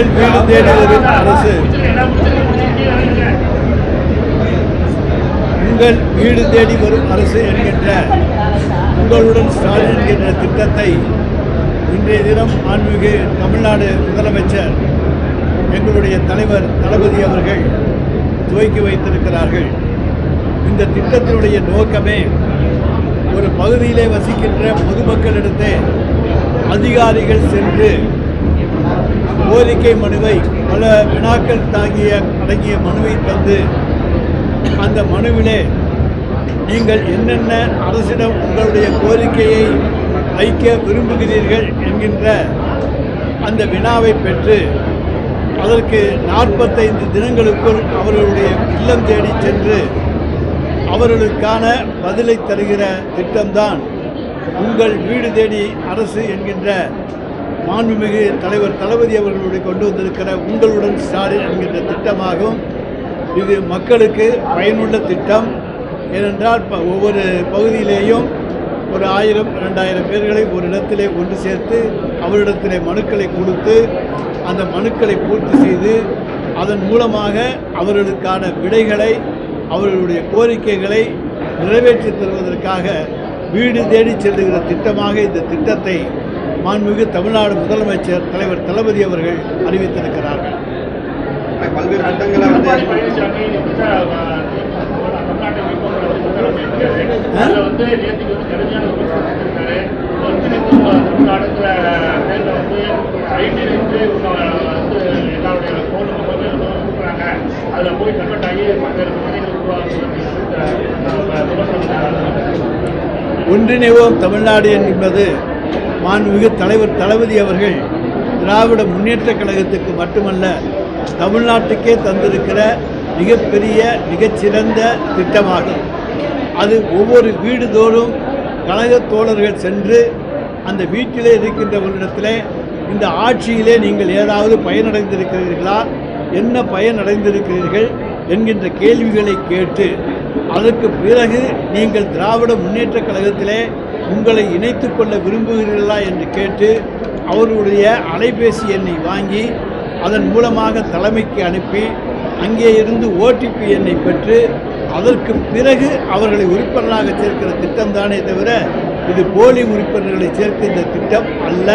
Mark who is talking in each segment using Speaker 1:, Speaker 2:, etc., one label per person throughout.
Speaker 1: மேல் வீடு தேடி வரும் அரசு. உங்கள் வீடு தேடி வரும் அரசு என்கின்ற உங்களுடன் ஸ்டாலின் என்கின்ற திட்டத்தை இன்றைய தினம் ஆன்மீக தமிழ்நாடு முதலமைச்சர் எங்களுடைய தலைவர் தளபதி அவர்கள் துவக்கி வைத்திருக்கிறார்கள். இந்த திட்டத்தினுடைய நோக்கமே ஒரு பகுதியிலே வசிக்கின்ற பொதுமக்களிடத்தே அதிகாரிகள் சென்று கோரிக்கை மனுவை பல வினாக்கள் தாங்கிய அடங்கிய மனுவை தந்து அந்த மனுவிலே நீங்கள் என்னென்ன அரசிடம் உங்களுடைய கோரிக்கையை வைக்க விரும்புகிறீர்கள் என்கின்ற அந்த வினாவை பெற்று அதற்கு நாற்பத்தைந்து தினங்களுக்குள் அவர்களுடைய இல்லம் தேடி சென்று அவர்களுக்கான பதிலை தருகிற திட்டம்தான் உங்கள் வீடு தேடி அரசு என்கின்ற மாண்புமிகு தலைவர் தளபதி அவர்களுடைய கொண்டு வந்திருக்கிற உங்களுடன் ஸ்டாலின் என்கின்ற திட்டமாகும். இது மக்களுக்கு பயனுள்ள திட்டம். ஏனென்றால் ப- ஒவ்வொரு பகுதியிலேயும் ஒரு ஆயிரம் ரெண்டாயிரம் பேர்களை ஒரு இடத்திலே ஒன்று சேர்த்து அவரிடத்திலே மனுக்களை கொடுத்து அந்த மனுக்களை பூர்த்தி செய்து அதன் மூலமாக அவர்களுக்கான விடைகளை அவர்களுடைய கோரிக்கைகளை நிறைவேற்றி தருவதற்காக வீடு தேடி செல்லுகிற திட்டமாக இந்த திட்டத்தை மாண்புமிகு தமிழ்நாடு முதலமைச்சர் தலைவர் தளபதி அவர்கள் அறிவித்திருக்கிறார்கள்.
Speaker 2: பல்வேறு திட்டங்களை வந்து
Speaker 3: அதில் போய் கன்வெர்ட் ஆகி பல்வேறு பிரச்சனைகள் உருவாகுது
Speaker 1: ஒன்றிணைவோம் தமிழ்நாடு என்பது மாண்புமிகு தலைவர் தளபதி அவர்கள் திராவிட முன்னேற்றக் கழகத்துக்கு மட்டுமல்ல தமிழ்நாட்டுக்கே தந்திருக்கிற மிகப்பெரிய மிகச்சிறந்த திட்டமாகும் அது ஒவ்வொரு வீடுதோறும் கழக தோழர்கள் சென்று அந்த வீட்டிலே இருக்கின்றவர்களிடத்தில் இந்த ஆட்சியிலே நீங்கள் ஏதாவது பயனடைந்திருக்கிறீர்களா? என்ன பயனடைந்திருக்கிறீர்கள்? என்கின்ற கேள்விகளை கேட்டு அதற்கு பிறகு நீங்கள் திராவிட முன்னேற்றக் கழகத்திலே உங்களை இணைத்து கொள்ள விரும்புகிறீர்களா என்று கேட்டு அவர்களுடைய அலைபேசி எண்ணை வாங்கி அதன் மூலமாக தலைமைக்கு அனுப்பி அங்கே இருந்து ஓடிபி எண்ணை பெற்று அதற்கு பிறகு அவர்களை உறுப்பினராக சேர்க்கிற திட்டம் தானே தவிர இது போலி உறுப்பினர்களை சேர்க்க இந்த திட்டம் அல்ல.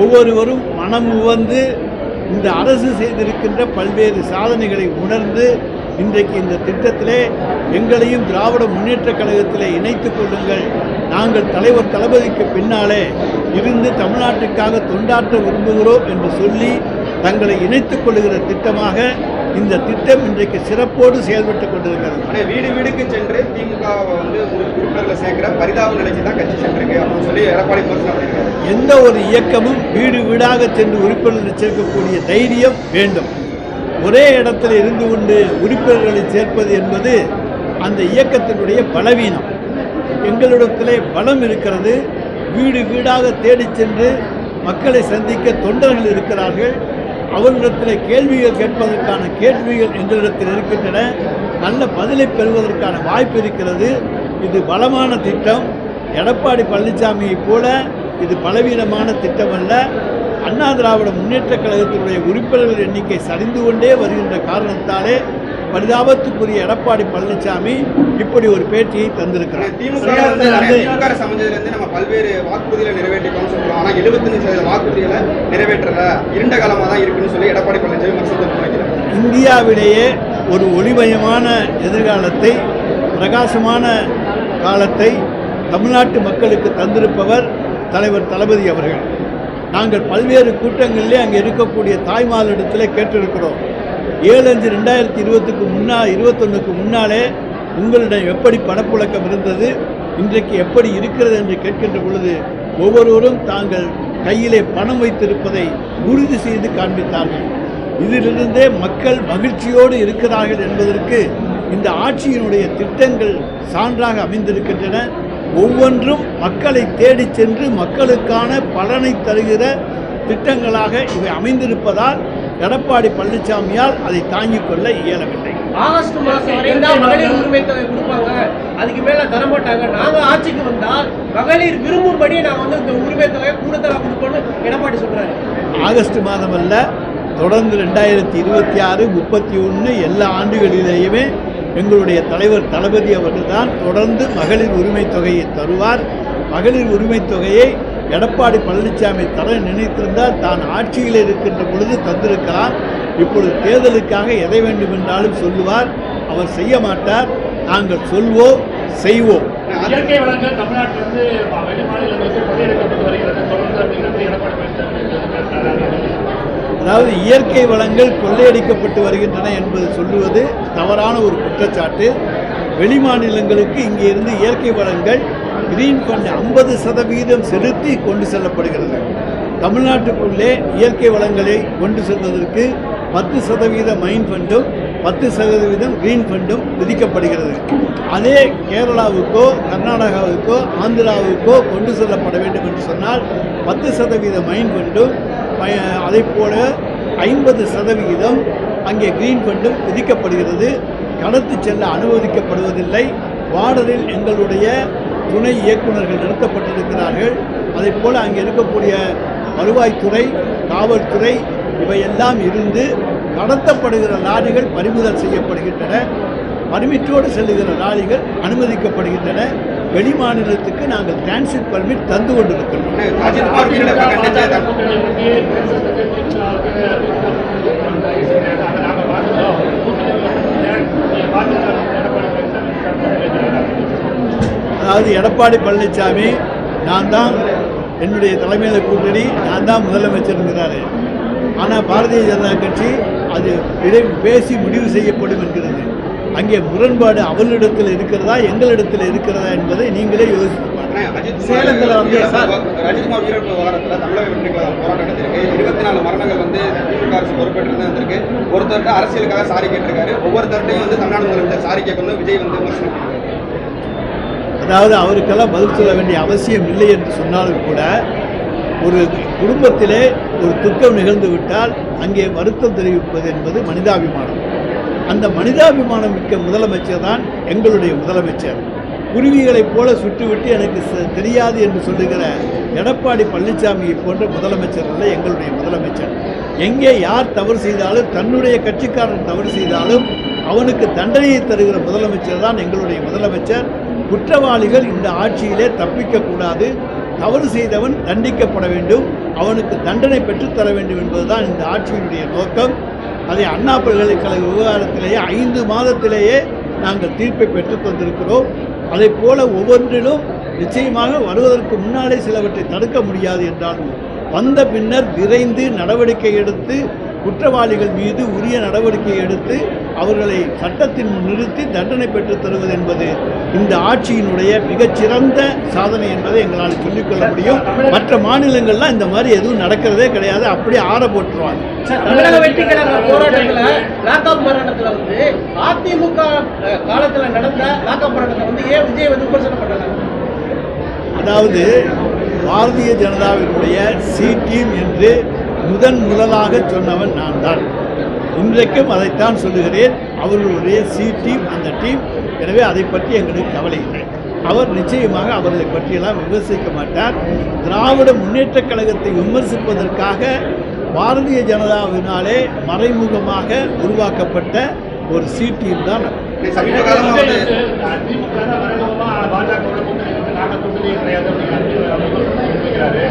Speaker 1: ஒவ்வொருவரும் மனம் உவந்து இந்த அரசு செய்திருக்கின்ற பல்வேறு சாதனைகளை உணர்ந்து இன்றைக்கு இந்த திட்டத்திலே எங்களையும் திராவிட முன்னேற்றக் கழகத்திலே இணைத்துக் கொள்ளுங்கள். நாங்கள் தலைவர் தளபதிக்கு பின்னாலே இருந்து தமிழ்நாட்டுக்காக தொண்டாற்ற விரும்புகிறோம் என்று சொல்லி தங்களை இணைத்துக் கொள்ளுகிற திட்டமாக இந்த திட்டம் இன்றைக்கு சிறப்போடு செயல்பட்டுக் கொண்டிருக்கிறது.
Speaker 2: வீடு வீடுக்கு சென்று திமுக வந்து உறு- உறுப்பினர்களை சேர்க்கிற பரிதாப நிலைக்கு தான் கட்சி சென்றிருக்கு அப்படின்னு சொல்லி எடப்பாடி பண்ணியிருக்காரு
Speaker 1: எந்த ஒரு இயக்கமும் வீடு வீடாக சென்று உறுப்பினர்களை சேர்க்கக்கூடிய தைரியம் வேண்டும். ஒரே இடத்தில் இருந்து கொண்டு உறுப்பினர்களை சேர்ப்பது என்பது அந்த இயக்கத்தினுடைய பலவீனம். எங்களிடத்திலே பலம் இருக்கிறது. வீடு வீடாக தேடிச் சென்று மக்களை சந்திக்க தொண்டர்கள் இருக்கிறார்கள். அவர்களிடத்தில் கேள்விகள் கேட்பதற்கான கேள்விகள் எங்களிடத்தில் இருக்கின்றன. நல்ல பதிலை பெறுவதற்கான வாய்ப்பு இருக்கிறது. இது பலமான திட்டம். எடப்பாடி பழனிசாமியைப் போல இது பலவீனமான திட்டம் அல்ல அண்ணா திராவிட முன்னேற்றக் கழகத்தினுடைய உறுப்பினர்கள் எண்ணிக்கை சரிந்து கொண்டே வருகின்ற காரணத்தாலே பரிதாபத்துக்குரிய எடப்பாடி பழனிசாமி இப்படி ஒரு பேட்டியை தந்திருக்கிறார்.
Speaker 2: திமுக சமைஞ்சதுலேருந்து நம்ம பல்வேறு வாக்குறுதிகளை நிறைவேற்றிட்டோம்னு சொல்றோம். ஆனால் எழுபத்தஞ்சு சதவீத வாக்குறுதிகளை நிறைவேற்றல. இருண்ட காலமாக தான் இருக்குன்னு சொல்லி எடப்பாடி பழனிசாமி விமர்சனத்தை முன்வைக்கிறார்
Speaker 1: இந்தியாவிலேயே ஒரு ஒளிமயமான எதிர்காலத்தை பிரகாசமான காலத்தை தமிழ்நாட்டு மக்களுக்கு தந்திருப்பவர் தலைவர் தளபதி அவர்கள். நாங்கள் பல்வேறு கூட்டங்களிலே அங்கே இருக்கக்கூடிய தாய்மார்களிடத்தில் கேட்டிருக்கிறோம். ஏழு அஞ்சு ரெண்டாயிரத்தி இருபத்துக்கு முன்னா இருபத்தொன்னுக்கு முன்னாலே உங்களிடம் எப்படி பணப்புழக்கம் இருந்தது இன்றைக்கு எப்படி இருக்கிறது என்று கேட்கின்ற பொழுது ஒவ்வொருவரும் தாங்கள் கையிலே பணம் வைத்திருப்பதை உறுதி செய்து காண்பித்தார்கள். இதிலிருந்தே மக்கள் மகிழ்ச்சியோடு இருக்கிறார்கள் என்பதற்கு இந்த ஆட்சியினுடைய திட்டங்கள் சான்றாக அமைந்திருக்கின்றன. ஒவ்வொன்றும் மக்களை தேடிச் சென்று மக்களுக்கான பலனை தருகிற திட்டங்களாக இவை அமைந்திருப்பதால் எடப்பாடி பழனிசாமியால் அதை தாங்கிக் கொள்ள இயலவில்லை.
Speaker 4: ஆகஸ்ட் மாசம் வரையும் தான் மகளிர் உரிமை தொகை கொடுப்பாங்க. அதுக்கு மேல தர மாட்டாங்க நாங்க ஆட்சிக்கு வந்தால் மகளிர் விரும்பும்படி நாங்க வந்து இந்த உரிமை தொகையை கூடுதலா கொடுப்போம்னு எடப்பாடி சொல்றாரு.
Speaker 1: ஆகஸ்ட் மாதம் அல்ல தொடர்ந்து ரெண்டாயிரத்தி இருபத்தி ஆறு முப்பத்தி ஒன்று எல்லா ஆண்டுகளிலேயுமே எங்களுடைய தலைவர் தளபதி அவர்கள்தான் தொடர்ந்து மகளிர் உரிமை தொகையை தருவார். மகளிர் உரிமை தொகையை எடப்பாடி பழனிசாமி தர நினைத்திருந்தால் தான் ஆட்சியில் இருக்கின்ற பொழுது தந்திருக்கலாம். இப்பொழுது தேர்தலுக்காக எதை வேண்டுமென்றாலும் சொல்லுவார். அவர் செய்ய மாட்டார். நாங்கள் சொல்வோம் செய்வோம்.
Speaker 3: இயற்கை வளங்கள் தமிழ்நாட்டிலிருந்து வெளி மாநிலங்களுக்கு கொள்ளையடிக்கப்பட்டு வருகிறது. தொடர்ந்து அப்படிங்கிறது எடப்பாடி பழனிசாமி
Speaker 1: அதாவது இயற்கை வளங்கள் கொள்ளையடிக்கப்பட்டு வருகின்றன என்பது சொல்லுவது தவறான ஒரு குற்றச்சாட்டு. வெளிமாநிலங்களுக்கு இங்கே இருந்து இயற்கை வளங்கள் கிரீன் ஃபண்ட் ஐம்பது சதவீதம் செலுத்தி கொண்டு செல்லப்படுகிறது. தமிழ்நாட்டுக்குள்ளே இயற்கை வளங்களை கொண்டு செல்வதற்கு பத்து சதவீத மைன் ஃபண்டும் பத்து சதவீதம் கிரீன் ஃபண்டும் விதிக்கப்படுகிறது. அதே கேரளாவுக்கோ கர்நாடகாவுக்கோ ஆந்திராவுக்கோ கொண்டு செல்லப்பட வேண்டும் என்று சொன்னால் பத்து சதவீத மைன் ஃபண்டும் அதை போல ஐம்பது சதவிகிதம் அங்கே கிரீன் ஃபண்டும் விதிக்கப்படுகிறது. கடத்து செல்ல அனுமதிக்கப்படுவதில்லை. பார்டரில் எங்களுடைய துணை இயக்குநர்கள் நிறுத்தப்பட்டிருக்கிறார்கள் அதை போல் அங்கே இருக்கக்கூடிய வருவாய்த்துறை காவல்துறை இவையெல்லாம் இருந்து கடத்தப்படுகிற லாரிகள் பறிமுதல் செய்யப்படுகின்றன. பர்மிட்டோடு செல்லுகிற லாரிகள் அனுமதிக்கப்படுகின்றன. வெளி மாநிலத்துக்கு நாங்கள் டிரான்சிட் பர்மிட் தந்து
Speaker 3: பழனிசாமி
Speaker 1: அதாவது எடப்பாடி பழனிசாமி நான் தான் என்னுடைய தலைமையில் கூட்டணி நான் தான் முதலமைச்சருங்கிறாரு ஆனால் பாரதிய ஜனதா கட்சி அது பேசி முடிவு செய்யப்படும் என்கிறது. அங்கே முரண்பாடு அவர்களிடத்தில் இருக்கிறதா எங்களிடத்தில் இருக்கிறதா என்பதை நீங்களே யோசித்து
Speaker 4: சேலத்துல வந்து சார்.
Speaker 2: அஜித்குமார் உயிரிழப்பு விவகாரத்தில் தமிழக வெற்றி கழகம் போராட்டம் நடந்திருக்கு இருபத்தி நாலு மரணங்கள் வந்து திமுக அரசு பொறுப்பேற்று வந்திருக்கு ஒருத்தர்கிட்ட அரசியலுக்காக சாரி கேட்டிருக்காரு ஒவ்வொருத்தர்ட்டையும் வந்து தமிழ்நாடு முதலமைச்சர் சாரி கேட்கணும் விஜய் வந்து விமர்சனம்.
Speaker 1: அதாவது அவருக்கெல்லாம் பதில் சொல்ல வேண்டிய அவசியம் இல்லை என்று சொன்னாலும் கூட ஒரு குடும்பத்திலே ஒரு துக்கம் நிகழ்ந்து விட்டால் அங்கே வருத்தம் தெரிவிப்பது என்பது மனிதாபிமானம் அந்த மனிதாபிமானம் மிக்க முதலமைச்சர் தான் எங்களுடைய முதலமைச்சர். குருவிகளைப் போல சுட்டுவிட்டு எனக்கு தெரியாது என்று சொல்லுகிற எடப்பாடி பழனிசாமியை போன்ற முதலமைச்சர் அல்ல எங்களுடைய முதலமைச்சர். எங்கே யார் தவறு செய்தாலும் தன்னுடைய கட்சிக்காரன் தவறு செய்தாலும் அவனுக்கு தண்டனையை தருகிற முதலமைச்சர் தான் எங்களுடைய முதலமைச்சர். குற்றவாளிகள் இந்த ஆட்சியிலே தப்பிக்கக்கூடாது தவறு செய்தவன் தண்டிக்கப்பட வேண்டும். அவனுக்கு தண்டனை பெற்றுத்தர வேண்டும் என்பதுதான் இந்த ஆட்சியினுடைய நோக்கம். அதை அண்ணா பல்கலைக்கழக விவகாரத்திலேயே ஐந்து மாதத்திலேயே நாங்கள் தீர்ப்பை பெற்று தந்திருக்கிறோம். அதைப் போல ஒவ்வொன்றிலும் நிச்சயமாக வருவதற்கு முன்னாலே சிலவற்றை தடுக்க முடியாது என்றாலும் வந்த பின்னர் விரைந்து நடவடிக்கை எடுத்து குற்றவாளிகள் மீது உரிய நடவடிக்கை எடுத்து அவர்களை சட்டத்தின் முன் நிறுத்தி தண்டனை பெற்றுத் தருவது என்பது இந்த ஆட்சியினுடைய மிகச்சிறந்த சாதனை என்பதை எங்களால் சொல்லிக்கொள்ள முடியும். மற்ற மாநிலங்கள்லாம் இந்த மாதிரி எதுவும் நடக்கிறதே கிடையாது. அப்படியே ஆற போட்டுருவாங்க.
Speaker 4: சார், தமிழக வெற்றி கழக போராட்டத்துல லாக்அப் போராட்டத்துல வந்து அதிமுக காலத்துல நடந்த லாக்அப் போராட்டத்தை வந்து ஏன் விஜய் வந்து விமர்சனம் பண்ணல
Speaker 1: அதாவது பாரதிய ஜனதாவினுடைய சி டீம் என்று முதன் முதலாக சொன்னவன் நான் தான் இன்றைக்கும் அதைத்தான் சொல்லுகிறேன். அவர்களுடைய சி டீம் அந்த டீம் எனவே அதை பற்றி எங்களுக்கு கவலை இல்லை. அவர் நிச்சயமாக அவர்களை பற்றியெல்லாம் விமர்சிக்க மாட்டார். திராவிட முன்னேற்றக் கழகத்தை விமர்சிப்பதற்காக பாரதிய ஜனதாவினாலே மறைமுகமாக உருவாக்கப்பட்ட ஒரு சி டீம் தான் அவர்.
Speaker 2: சமீப காலமா வந்து
Speaker 3: திமுக தான் மறைமுகமா பாஜகவோட கூட்டணி வந்து நாங்க கூட்டணியே கிடையாது அப்படிங்கிற விமர்சனம் தெரிவிக்கிறாரு.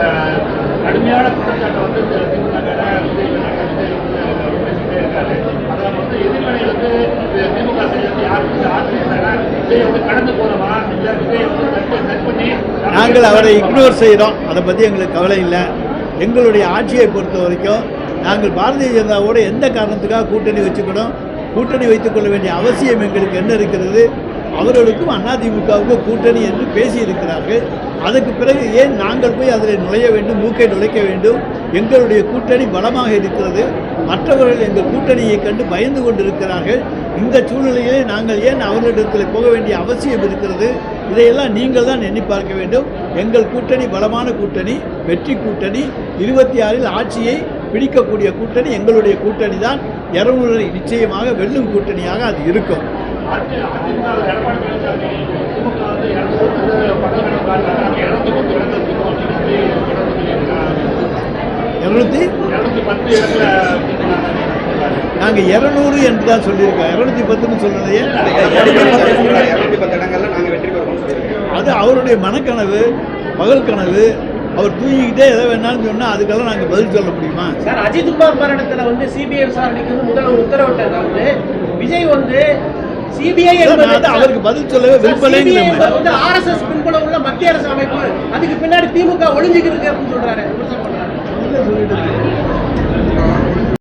Speaker 3: அஹ், கடுமையான குற்றச்சாட்டை வந்து இந்த திமுக மேல விஜய் மேல விஜய் வந்து பேசிக்கிட்டே இருக்காரு. அதுல வந்து எதிர்மறைகளுக்கு இது திமுக செய்யறது யாருக்கு ஆதரிக்கிறாங்க விஜய் வந்து கடந்து போறோமா இல்ல விஜய் வந்து தட்டு செட் பண்ணி
Speaker 1: நாங்கள் அவரை இக்னோர் செய்கிறோம் அதை பற்றி எங்களுக்கு கவலை இல்லை. எங்களுடைய ஆட்சியை பொறுத்த வரைக்கும் நாங்கள் பாரதிய ஜனதாவோடு எந்த காரணத்துக்காக கூட்டணி வச்சுக்கணும் கூட்டணி வைத்துக்கொள்ள வேண்டிய அவசியம் எங்களுக்கு என்ன இருக்கிறது? அவர்களுக்கும் அதிமுகவுக்கும் கூட்டணி என்று பேசியிருக்கிறார்கள். அதுக்கு பிறகு ஏன் நாங்கள் போய் அதில் நுழைய வேண்டும் மூக்கை நுழைக்க வேண்டும்? எங்களுடைய கூட்டணி பலமாக இருக்கிறது. மற்றவர்கள் எங்கள் கூட்டணியை கண்டு பயந்து கொண்டிருக்கிறார்கள். இந்த சூழ்நிலையிலே நாங்கள் ஏன் அவர்களிடத்தில் போக வேண்டிய அவசியம் இருக்கிறது? இதையெல்லாம் நீங்கள் தான் எண்ணி பார்க்க வேண்டும். எங்கள் கூட்டணி பலமான கூட்டணி வெற்றி கூட்டணி இருபத்தி ஆறில் ஆட்சியை பிடிக்கக்கூடிய கூட்டணி எங்களுடைய கூட்டணி தான். இரநூறு நிச்சயமாக வெல்லும் கூட்டணியாக அது இருக்கும்.
Speaker 3: அதிமுக
Speaker 1: நாங்கள் இரநூறு என்று தான் சொல்லியிருக்கோம். இரநூத்தி பத்துன்னு சொல்லலையே
Speaker 2: எடப்பாடி பழனிசாமி சொல்றாரு, 210 இடங்கள்ல நாங்க வெற்றி பெறுவோம்னு சொல்லியிருக்கோம்
Speaker 1: அது அவருடைய மனக்கனவு பகல் கனவு. அவர் தூங்கிக்கிட்டே எதை வேணாலும் சொன்னால் அதுக்கெல்லாம் நாங்கள் பதில் சொல்ல முடியுமா?
Speaker 4: சார் அஜித்குமார் மரணத்துல வந்து சிபிஐ விசாரணைக்கு வந்து முதல்வர் உத்தரவிட்டது வந்து விஜய் வந்து சிபிஐ
Speaker 1: அவருக்கு பதில் சொல்லவே விரும்பலைங்கிறேன்
Speaker 4: வந்து ஆர்எஸ்எஸ் பின்புலம் உள்ள மத்திய அரசு அமைப்பு. அதுக்கு பின்னாடி திமுக ஒளிஞ்சுக்கிட்டு இருக்கு அப்படின்னு சொல்றாரு.
Speaker 1: சொல்லிட்டு